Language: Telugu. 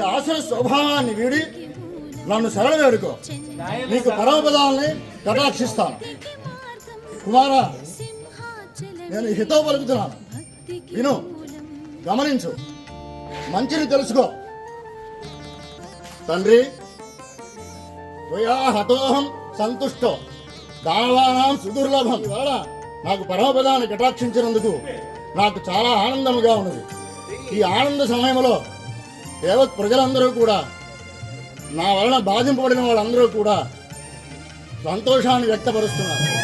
స్వభావాన్ని వీడి నన్ను శరణ వేడుకో నీకు పరమపదాలని కటాక్షిస్తాను. కుమార నేను హితో పలుకుతున్నాను. విను గమనించు మంచిని తెలుసుకో. తండ్రి త్వయా హతోహం సంతుష్టో. దావానాం సుదుర్లభం. ఇవాళ నాకు పరమపదాన్ని కటాక్షించినందుకు నాకు చాలా ఆనందముగా ఉన్నది. ఈ ఆనంద సమయంలో యావత్ ప్రజలందరూ కూడా నా వలన బాధింపబడిన వాళ్ళందరూ కూడా సంతోషాన్ని వ్యక్తపరుస్తున్నారు.